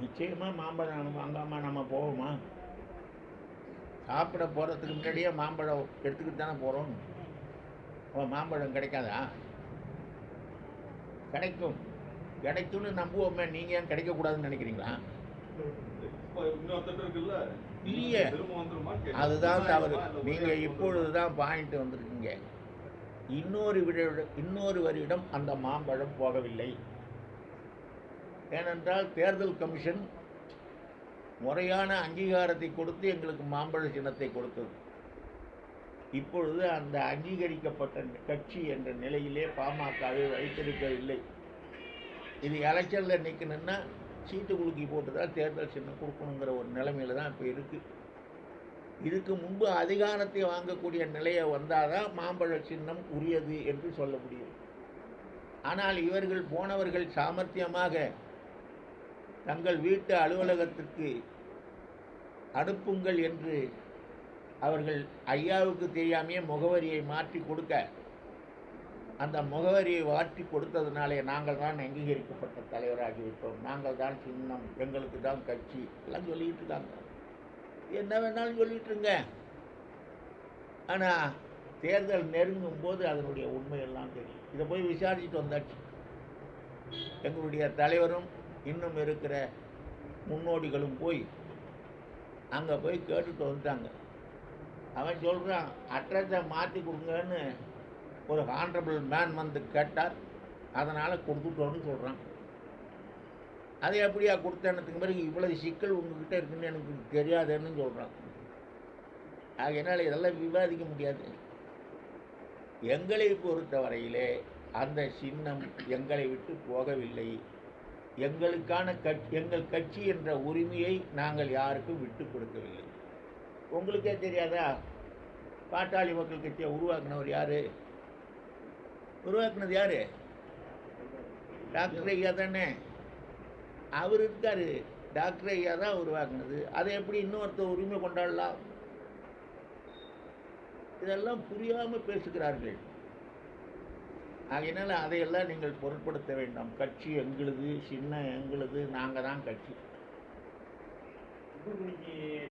நிச்சயமாக மாம்பழம் வாங்காமல் நம்ம போவோமா? சாப்பிட போகிறதுக்கு முன்னாடியே மாம்பழம் எடுத்துக்கிட்டு தானே போகிறோம் ஓ மாம்பழம் கிடைக்காதா? கிடைக்கும். கிடைக்கும்னு நம்புவோமே. நீங்கள் ஏன் கிடைக்கக்கூடாதுன்னு நினைக்கிறீங்களா? இல்லையே. அதுதான் தவறு. நீங்கள் இப்பொழுது தான் பாயிண்ட் வந்திருக்கீங்க. இன்னொரு விட இன்னொருவரிடம் அந்த மாம்பழம் போகவில்லை. ஏனென்றால் தேர்தல் கமிஷன் முறையான அங்கீகாரத்தை கொடுத்து எங்களுக்கு மாம்பழ சின்னத்தை கொடுத்தது. இப்பொழுது அந்த அங்கீகரிக்கப்பட்ட கட்சி என்ற நிலையிலே பாமகவை வைத்திருக்கவில்லை. இது எலெக்ஷனில் நிற்கணும்னா சீட்டு குலுக்கி போட்டு தான் தேர்தல் சின்னம் கொடுக்கணுங்கிற ஒரு நிலைமையில் தான் இப்போ இருக்குது இதுக்கு முன்பு அதிகாரத்தை வாங்கக்கூடிய நிலையை வந்தால் தான் மாம்பழ சின்னம் உரியது என்று சொல்ல முடியும். ஆனால் இவர்கள் போனவர்கள் சாமர்த்தியமாக தங்கள் வீட்டு அலுவலகத்திற்கு அனுப்புங்கள் என்று அவர்கள் ஐயாவுக்கு தெரியாமையே முகவரியை மாற்றி கொடுக்க அந்த முகவரியை மாற்றி கொடுத்ததுனாலே நாங்கள் தான் அங்கீகரிக்கப்பட்ட தலைவராகிவிட்டோம் நாங்கள் தான் சின்னம் எங்களுக்கு தான் கட்சி எல்லாம் சொல்லிட்டு இருக்காங்க. என்ன வேணாலும் சொல்லிட்டுருங்க ஆனால் தேர்தல் நெருங்கும் போது அதனுடைய உண்மையெல்லாம் தெரியும். இதை போய் விசாரிச்சுட்டு வந்தாச்சு. எங்களுடைய தலைவரும் இன்னும் இருக்கிற முன்னோடிகளும் போய் அங்கே போய் கேட்டுட்டு வந்துட்டாங்க. அவன் சொல்கிறான் அட்ரஸை மாற்றி கொடுங்கன்னு ஒரு ஹான்ரபிள் மேன் வந்து கேட்டார். அதனால் கொடுத்துட்டோன்னு சொல்கிறான் அதை எப்படியா கொடுத்தனத்துக்கு பிறகு இவ்வளவு சிக்கல் உங்ககிட்ட இருக்குன்னு எனக்கு தெரியாதுன்னு சொல்கிறான் ஆகையினால் இதெல்லாம் விவாதிக்க முடியாது. எங்களை பொறுத்தவரையிலே அந்த சின்னம் எங்களை விட்டு போகவில்லை. எங்களுக்கான கட்சி எங்கள் கட்சி என்ற உரிமையை நாங்கள் யாருக்கும் விட்டு கொடுக்கவில்லை. உங்களுக்கே தெரியாதா? பாட்டாளி மக்கள் கட்சியை உருவாக்குனவர் யாரு? உருவாக்குனது யாரு? டாக்டர் ஐயா தானே. அவர் இருக்காரு. டாக்டர் ஐயா தான் உருவாக்குனது. அதை எப்படி இன்னொருத்தர் உரிமை கொண்டாடலாம்? இதெல்லாம் புரியாமல் பேசுகிறார்கள். ஆகையினால் அதையெல்லாம் நீங்கள் பொருட்படுத்த வேண்டாம். கட்சி எங்களுது சின்ன எங்களுது நாங்கள் தான் கட்சி.